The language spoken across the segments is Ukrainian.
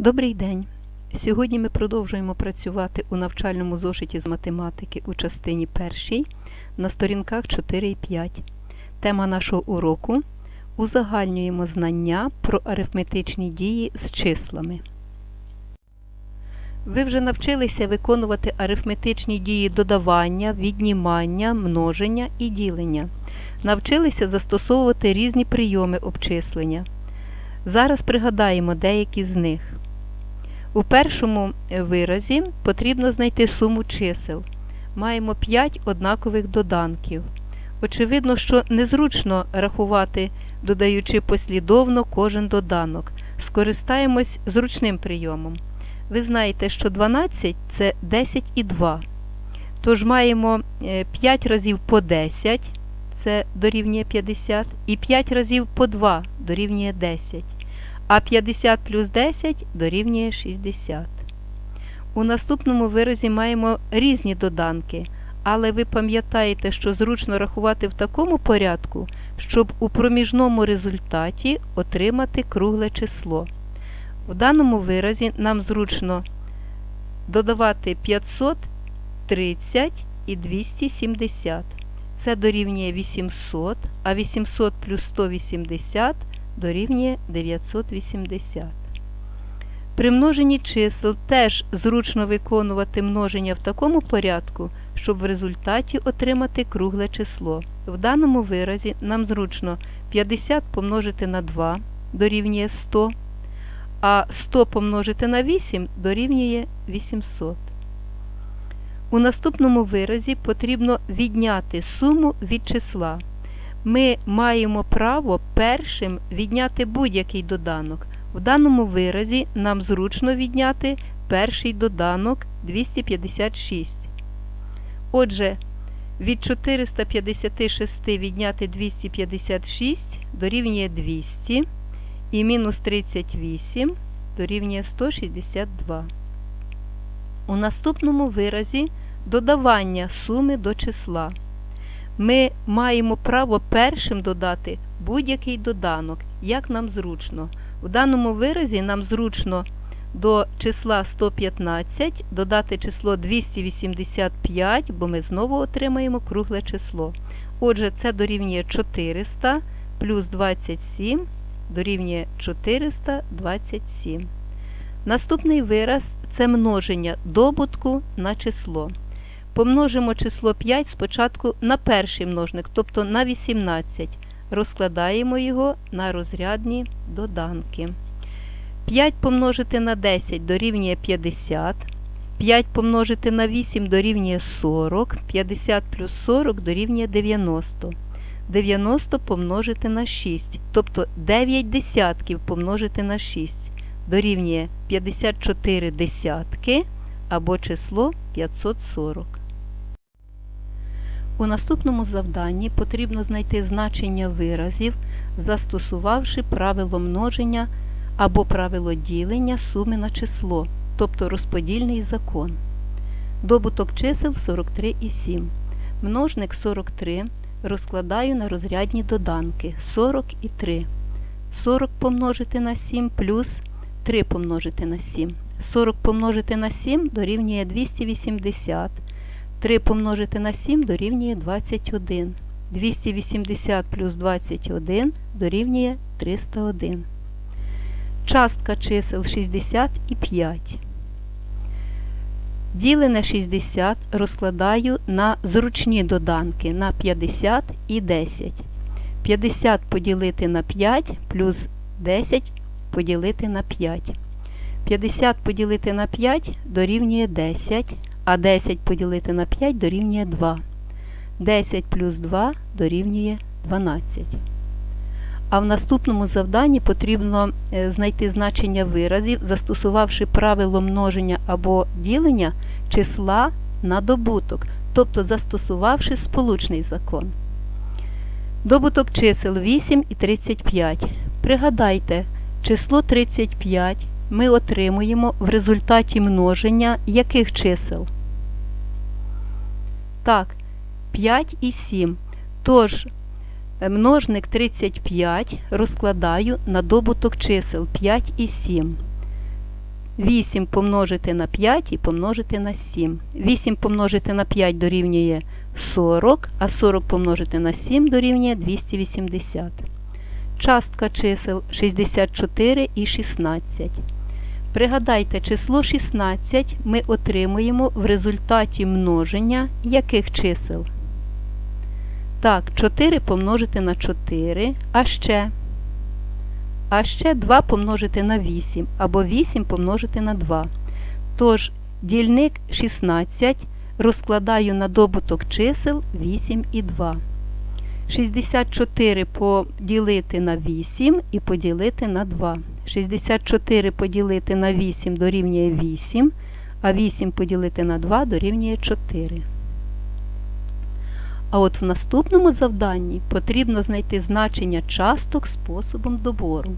Добрий день! Сьогодні ми продовжуємо працювати у навчальному зошиті з математики у частині першій на сторінках 4 і 5. Тема нашого уроку Узагальнюємо знання про арифметичні дії з числами. Ви вже навчилися виконувати арифметичні дії додавання, віднімання, множення і ділення. Навчилися застосовувати різні прийоми обчислення. Зараз пригадаємо деякі з них. У першому виразі потрібно знайти суму чисел. Маємо 5 однакових доданків. Очевидно, що незручно рахувати, додаючи послідовно кожен доданок. Скористаємось зручним прийомом. Ви знаєте, що 12 це 10 і 2. Тож маємо 5 разів по 10, це дорівнює 50, і 5 разів по 2 дорівнює 10 а 50 плюс 10 дорівнює 60. У наступному виразі маємо різні доданки, але ви пам'ятаєте, що зручно рахувати в такому порядку, щоб у проміжному результаті отримати кругле число. В даному виразі нам зручно додавати 530 і 270. Це дорівнює 800, а 800 плюс 180 дорівнює 980. При множенні чисел теж зручно виконувати множення в такому порядку, щоб в результаті отримати кругле число. В даному виразі нам зручно 50 помножити на 2 дорівнює 100, а 100 помножити на 8 дорівнює 800. У наступному виразі потрібно відняти суму від числа ми маємо право першим відняти будь-який доданок. В даному виразі нам зручно відняти перший доданок 256. Отже, від 456 відняти 256 дорівнює 200 і мінус 38 дорівнює 162. У наступному виразі додавання суми до числа ми маємо право першим додати будь-який доданок, як нам зручно. У даному виразі нам зручно до числа 115 додати число 285, бо ми знову отримаємо кругле число. Отже, це дорівнює 400 плюс 27 дорівнює 427. Наступний вираз це множення добутку на число. Помножимо число 5 спочатку на перший множник, тобто на 18. Розкладаємо його на розрядні доданки. 5 помножити на 10 дорівнює 50. 5 помножити на 8 дорівнює 40, 50 плюс 40 дорівнює 90. 90 помножити на 6, тобто 9 десятків помножити на 6 дорівнює 54 десятки або число 540. У наступному завданні потрібно знайти значення виразів, застосувавши правило множення або правило ділення суми на число, тобто розподільний закон. Добуток чисел 43 і 7. Множник 43 розкладаю на розрядні доданки 40 і 3. 40 помножити на 7 плюс 3 помножити на 7. 40 помножити на 7 дорівнює 280. 3 помножити на 7 дорівнює 21. 280 плюс 21 дорівнює 301. Частка чисел 60 і 5. Ділене 60 розкладаю на зручні доданки на 50 і 10. 50 поділити на 5 плюс 10 поділити на 5. 50 поділити на 5 дорівнює 10 а 10 поділити на 5 дорівнює 2. 10 плюс 2 дорівнює 12. А в наступному завданні потрібно е, знайти значення виразів, застосувавши правило множення або ділення числа на добуток, тобто застосувавши сполучний закон. Добуток чисел 8 і 35. Пригадайте, число 35 ми отримуємо в результаті множення яких чисел? Так, 5 і 7. Тож, е, множник 35 розкладаю на добуток чисел 5 і 7. 8 помножити на 5 і помножити на 7. 8 помножити на 5 дорівнює 40, а 40 помножити на 7 дорівнює 280. Частка чисел 64 і 16. Пригадайте, число 16 ми отримуємо в результаті множення яких чисел? Так, 4 помножити на 4, а ще. А ще 2 помножити на 8, або 8 помножити на 2. Тож, дільник 16 розкладаю на добуток чисел 8 і 2. 64 поділити на 8 і поділити на 2. 64 поділити на 8 дорівнює 8, а 8 поділити на 2 дорівнює 4. А от в наступному завданні потрібно знайти значення часток способом добору.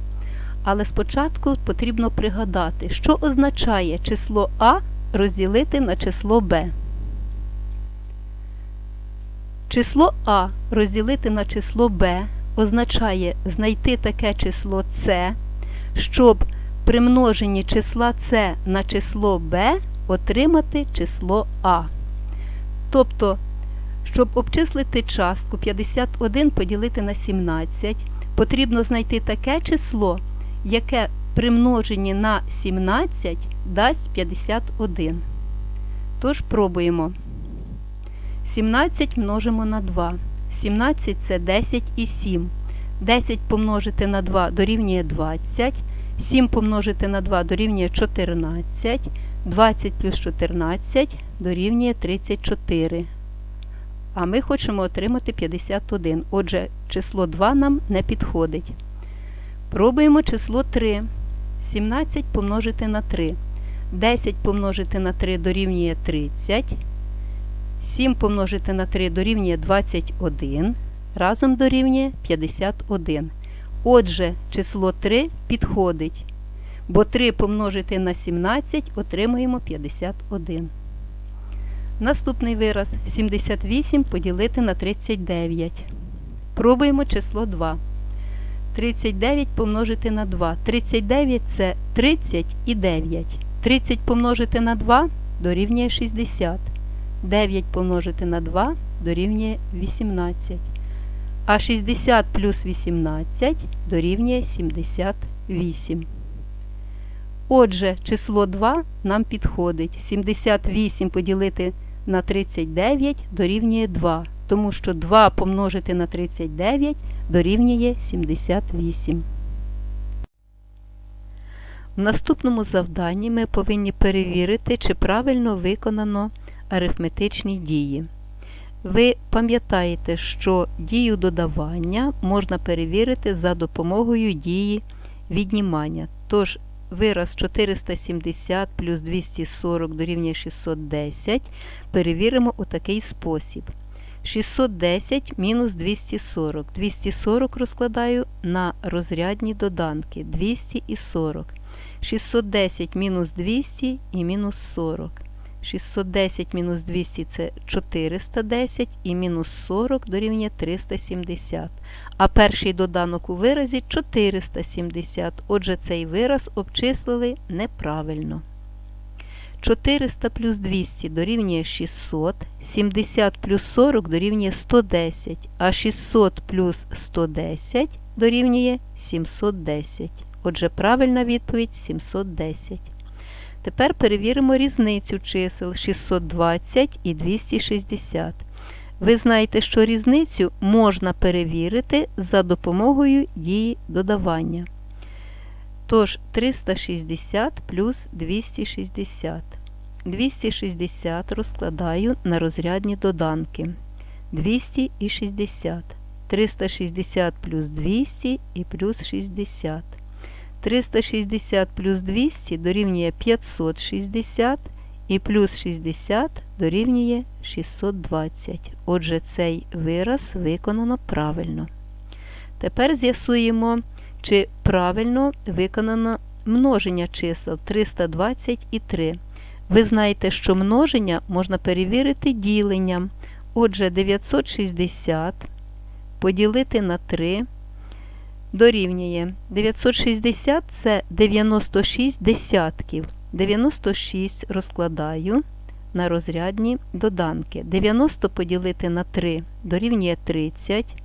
Але спочатку потрібно пригадати, що означає число А розділити на число Б. Число А розділити на число Б означає знайти таке число С, щоб при множенні числа С на число Б отримати число А. Тобто, щоб обчислити частку 51 поділити на 17, потрібно знайти таке число, яке при множенні на 17 дасть 51. Тож пробуємо. 17 множимо на 2. 17 це 10 і 7. 10 помножити на 2 дорівнює 20. 7 помножити на 2 дорівнює 14. 20 плюс 14 дорівнює 34. А ми хочемо отримати 51. Отже, число 2 нам не підходить. Пробуємо число 3. 17 помножити на 3. 10 помножити на 3 дорівнює 30. 7 помножити на 3 дорівнює 21. Разом дорівнює 51. Отже, число 3 підходить. Бо 3 помножити на 17 отримуємо 51. Наступний вираз 78 поділити на 39. Пробуємо число 2. 39 помножити на 2. 39 це 30 і 9. 30 помножити на 2 дорівнює 60. 9 помножити на 2 дорівнює 18. А 60 плюс 18 дорівнює 78. Отже, число 2 нам підходить. 78 поділити на 39 дорівнює 2, тому що 2 помножити на 39 дорівнює 78. В наступному завданні ми повинні перевірити, чи правильно виконано арифметичні дії. Ви пам'ятаєте, що дію додавання можна перевірити за допомогою дії віднімання. Тож вираз 470 плюс 240 дорівнює 610 перевіримо у такий спосіб. 610 мінус 240. 240 розкладаю на розрядні доданки 200 і 40. 610 мінус 200 і мінус 40. 610 мінус 200 це 410 і мінус 40 дорівнює 370. А перший доданок у виразі 470. Отже, цей вираз обчислили неправильно. 400 плюс 200 дорівнює 600, 70 плюс 40 дорівнює 110, а 600 плюс 110 дорівнює 710. Отже, правильна відповідь 710. Тепер перевіримо різницю чисел 620 і 260. Ви знаєте, що різницю можна перевірити за допомогою дії додавання. Тож 360 плюс 260. 260 розкладаю на розрядні доданки. 260. 360 плюс 200 і плюс 60. 360 плюс 200 дорівнює 560 і плюс 60 дорівнює 620. Отже, цей вираз виконано правильно. Тепер з'ясуємо, чи правильно виконано множення чисел 320 і 3. Ви знаєте, що множення можна перевірити діленням. Отже, 960 поділити на 3 дорівнює 960 це 96 десятків. 96 розкладаю на розрядні доданки. 90 поділити на 3 дорівнює 30.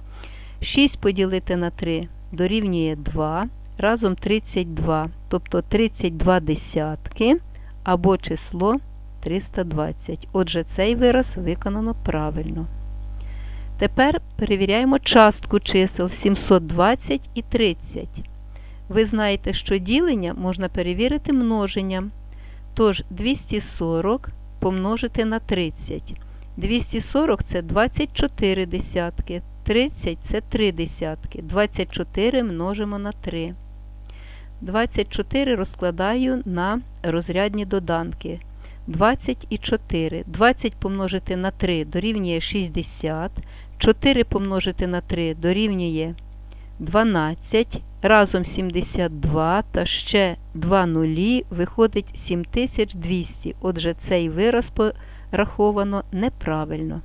6 поділити на 3 дорівнює 2. Разом 32, тобто 32 десятки або число 320. Отже, цей вираз виконано правильно. Тепер перевіряємо частку чисел 720 і 30. Ви знаєте, що ділення можна перевірити множенням. Тож 240 помножити на 30. 240 це 24 десятки, 30 це 3 десятки. 24 множимо на 3. 24 розкладаю на розрядні доданки. 20 і 4. 20 помножити на 3 дорівнює 60. 4 помножити на 3 дорівнює 12. Разом 72 та ще 2 нулі виходить 7200. Отже, цей вираз пораховано неправильно.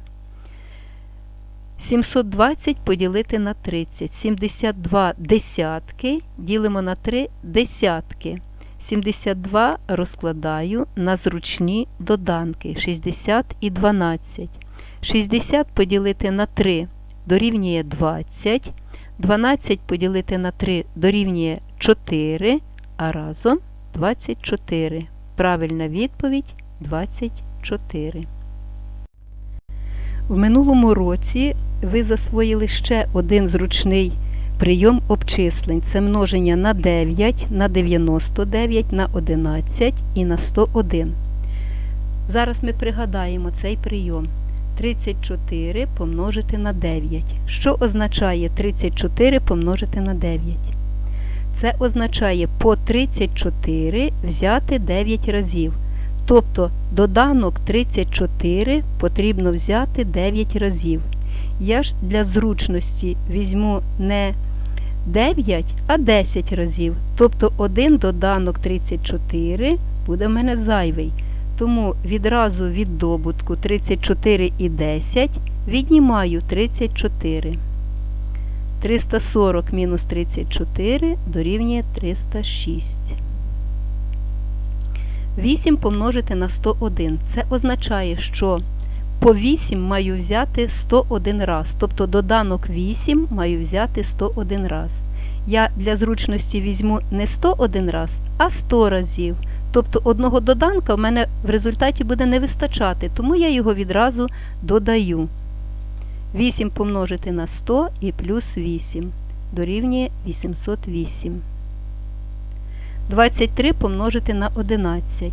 720 поділити на 30. 72 десятки ділимо на 3 десятки. 72 розкладаю на зручні доданки 60 і 12. 60 поділити на 3 дорівнює 20. 12 поділити на 3 дорівнює 4, а разом 24. Правильна відповідь 24. В минулому році ви засвоїли ще один зручний прийом обчислень. Це множення на 9, на 99, на 11 і на 101. Зараз ми пригадаємо цей прийом. 34 помножити на 9. Що означає 34 помножити на 9? Це означає по 34 взяти 9 разів. Тобто доданок 34 потрібно взяти 9 разів. Я ж для зручності візьму не 9, а 10 разів. Тобто один доданок 34 буде в мене зайвий. Тому відразу від добутку 34 і 10 віднімаю 34. 340 мінус 34 дорівнює 306. 8 помножити на 101. Це означає, що по 8 маю взяти 101 раз. Тобто доданок 8 маю взяти 101 раз. Я для зручності візьму не 101 раз, а 100 разів. Тобто одного доданка в мене в результаті буде не вистачати, тому я його відразу додаю. 8 помножити на 100 і плюс 8 дорівнює 808. 23 помножити на 11.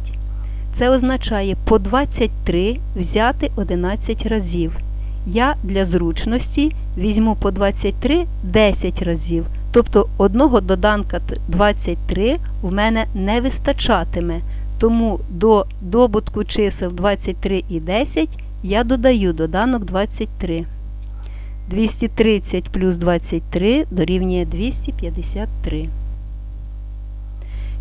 Це означає по 23 взяти 11 разів. Я для зручності візьму по 23 10 разів. Тобто одного доданка 23 в мене не вистачатиме. Тому до добутку чисел 23 і 10 я додаю доданок 23. 230 плюс 23 дорівнює 253.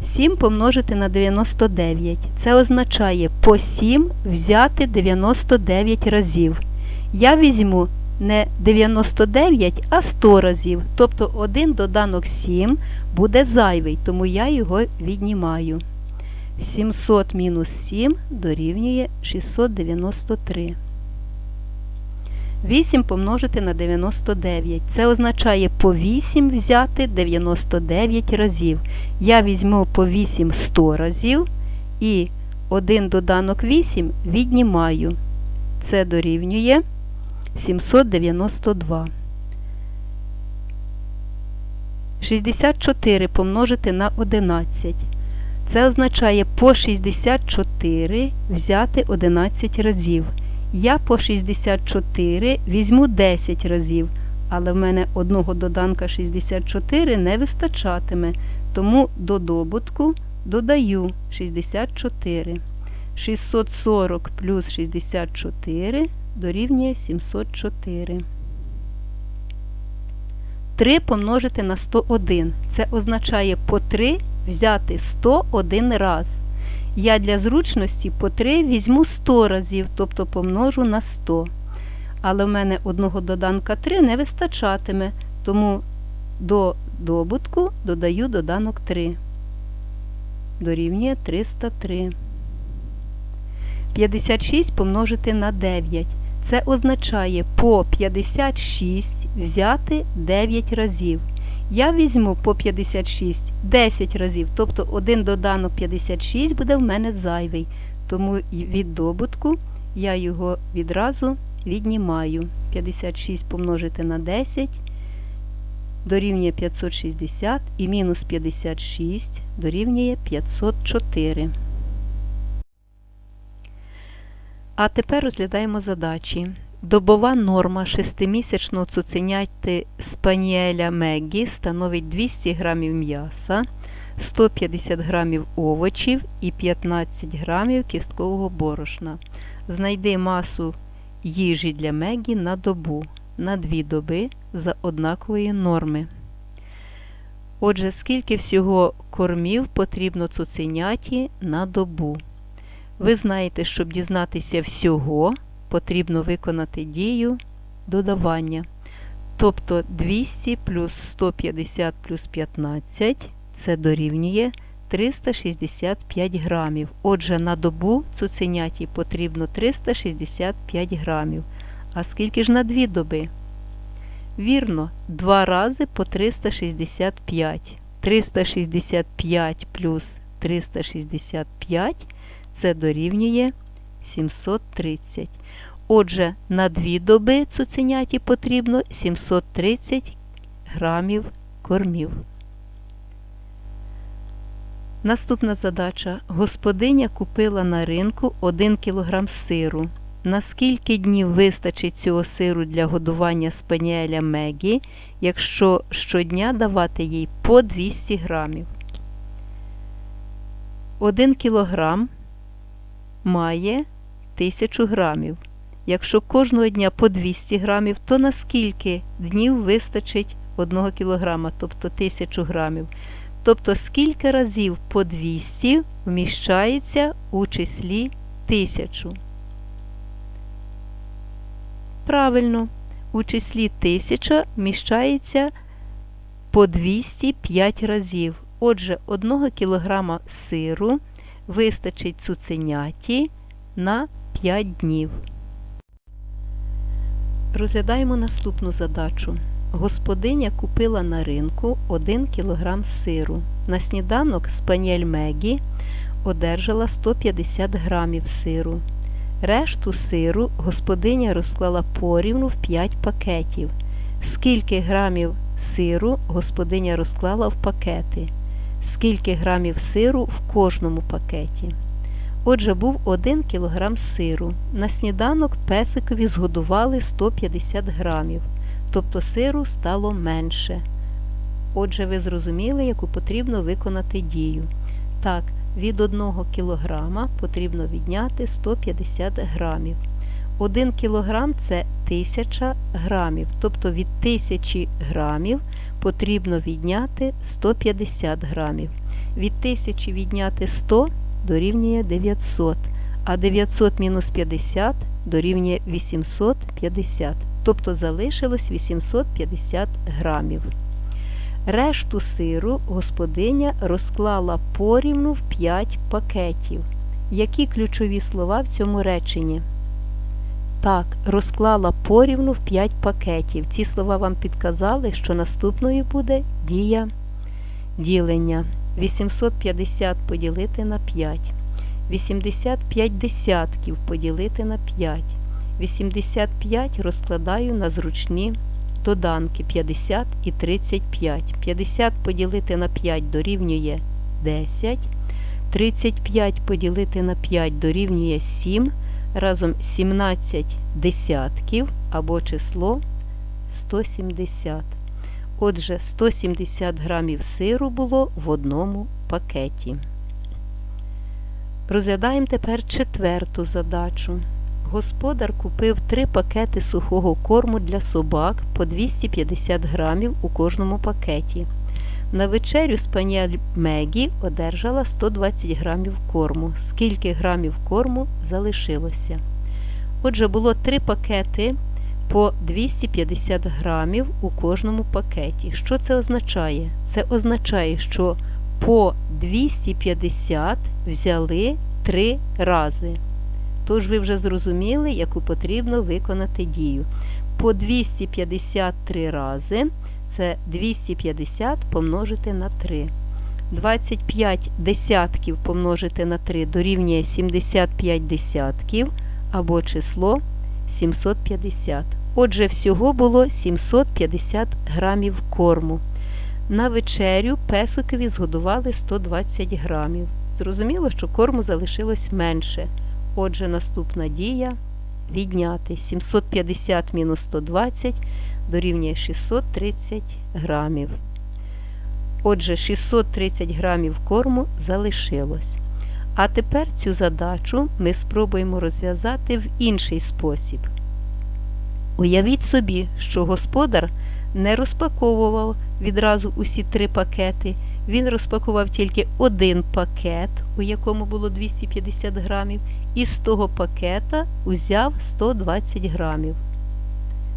7 помножити на 99. Це означає по 7 взяти 99 разів. Я візьму не 99, а 100 разів. Тобто один доданок 7 буде зайвий, тому я його віднімаю. 700 мінус 7 дорівнює 693. 8 помножити на 99. Це означає по 8 взяти 99 разів. Я візьму по 8 100 разів і один доданок 8 віднімаю. Це дорівнює 792. 64 помножити на 11. Це означає по 64 взяти 11 разів. Я по 64 візьму 10 разів, але в мене одного доданка 64 не вистачатиме, тому до добутку додаю 64. 640 плюс 64 дорівнює 704. 3 помножити на 101. Це означає по 3 взяти 101 раз. Я для зручності по 3 візьму 100 разів, тобто помножу на 100. Але в мене одного доданка 3 не вистачатиме, тому до добутку додаю доданок 3. дорівнює 303. 56 помножити на 9. Це означає по 56 взяти 9 разів. Я візьму по 56 10 разів, тобто один доданок 56 буде в мене зайвий. Тому від добутку я його відразу віднімаю. 56 помножити на 10 дорівнює 560 і мінус 56 дорівнює 504. А тепер розглядаємо задачі. Добова норма шестимісячного цуценяти спаніеля Меггі становить 200 грамів м'яса, 150 грамів овочів і 15 грамів кісткового борошна. Знайди масу їжі для Меггі на добу на 2 доби за однакової норми. Отже, скільки всього кормів потрібно цуценяті на добу? Ви знаєте, щоб дізнатися всього, потрібно виконати дію додавання. Тобто 200 плюс 150 плюс 15 це дорівнює 365 грамів. Отже, на добу цуценяті потрібно 365 грамів. А скільки ж на дві доби? Вірно, два рази по 365. 365 плюс 365 це дорівнює 730. Отже, на дві доби цуценяті потрібно 730 грамів кормів. Наступна задача. Господиня купила на ринку 1 кг сиру. На скільки днів вистачить цього сиру для годування спаніеля Мегі, якщо щодня давати їй по 200 грамів? 1 кілограм має 1000 грамів. Якщо кожного дня по 200 грамів, то на скільки днів вистачить 1 кілограма, тобто 1000 грамів? Тобто скільки разів по 200 вміщається у числі 1000? Правильно, у числі 1000 вміщається по 205 разів. Отже, 1 кг сиру вистачить цуценяті на 5 днів. Розглядаємо наступну задачу. Господиня купила на ринку 1 кг сиру. На сніданок спаніель Мегі одержала 150 грамів сиру. Решту сиру господиня розклала порівну в 5 пакетів. Скільки грамів сиру господиня розклала в пакети? Скільки грамів сиру в кожному пакеті? Отже, був 1 кг сиру. На сніданок песикові згодували 150 грамів, тобто сиру стало менше. Отже, ви зрозуміли, яку потрібно виконати дію. Так, від 1 кг потрібно відняти 150 грамів. 1 кг це 1000 грамів, тобто від 1000 грамів потрібно відняти 150 грамів. Від 1000 відняти 100 дорівнює 900, а 900 мінус 50 дорівнює 850, тобто залишилось 850 грамів. Решту сиру господиня розклала порівну в 5 пакетів. Які ключові слова в цьому реченні? Так, розклала порівну в 5 пакетів. Ці слова вам підказали, що наступною буде дія ділення. 850 поділити на 5. 85 десятків поділити на 5. 85 розкладаю на зручні доданки 50 і 35. 50 поділити на 5 дорівнює 10. 35 поділити на 5 дорівнює 7. Разом 17 десятків або число 170. Отже, 170 грамів сиру було в одному пакеті. Розглядаємо тепер четверту задачу. Господар купив три пакети сухого корму для собак по 250 грамів у кожному пакеті. На вечерю спаніель Мегі одержала 120 грамів корму. Скільки грамів корму залишилося? Отже, було три пакети по 250 грамів у кожному пакеті. Що це означає? Це означає, що по 250 взяли 3 рази. Тож ви вже зрозуміли, яку потрібно виконати дію. По 253 рази це 250 помножити на 3. 25 десятків помножити на 3 дорівнює 75 десятків або число 750. Отже, всього було 750 грамів корму. На вечерю песикові згодували 120 грамів. Зрозуміло, що корму залишилось менше. Отже, наступна дія відняти 750 мінус 120 дорівнює 630 грамів. Отже, 630 грамів корму залишилось. А тепер цю задачу ми спробуємо розв'язати в інший спосіб. Уявіть собі, що господар не розпаковував відразу усі три пакети. Він розпакував тільки один пакет, у якому було 250 грамів, і з того пакета узяв 120 грамів.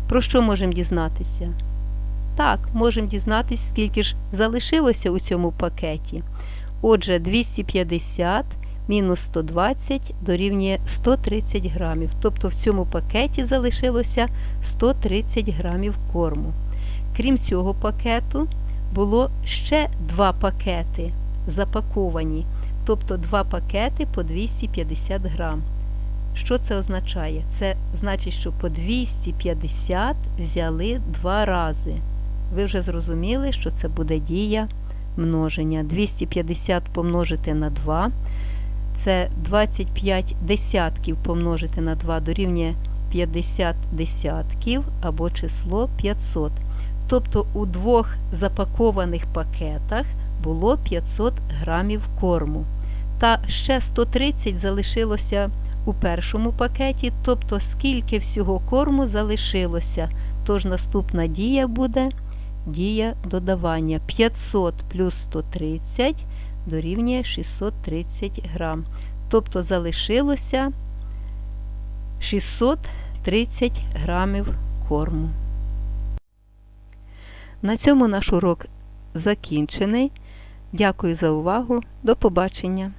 Про що можемо дізнатися? Так, можемо дізнатися, скільки ж залишилося у цьому пакеті. Отже, 250 мінус 120 дорівнює 130 грамів. Тобто в цьому пакеті залишилося 130 грамів корму. Крім цього пакету, було ще два пакети запаковані, тобто два пакети по 250 грам. Що це означає? Це значить, що по 250 взяли два рази. Ви вже зрозуміли, що це буде дія множення. 250 помножити на 2. Це 25 десятків помножити на 2 дорівнює 50 десятків або число 500. Тобто у двох запакованих пакетах було 500 грамів корму. Та ще 130 залишилося у першому пакеті, тобто скільки всього корму залишилося. Тож наступна дія буде дія додавання 500 плюс 130 дорівнює 630 грам. Тобто залишилося 630 грамів корму. На цьому наш урок закінчений. Дякую за увагу. До побачення!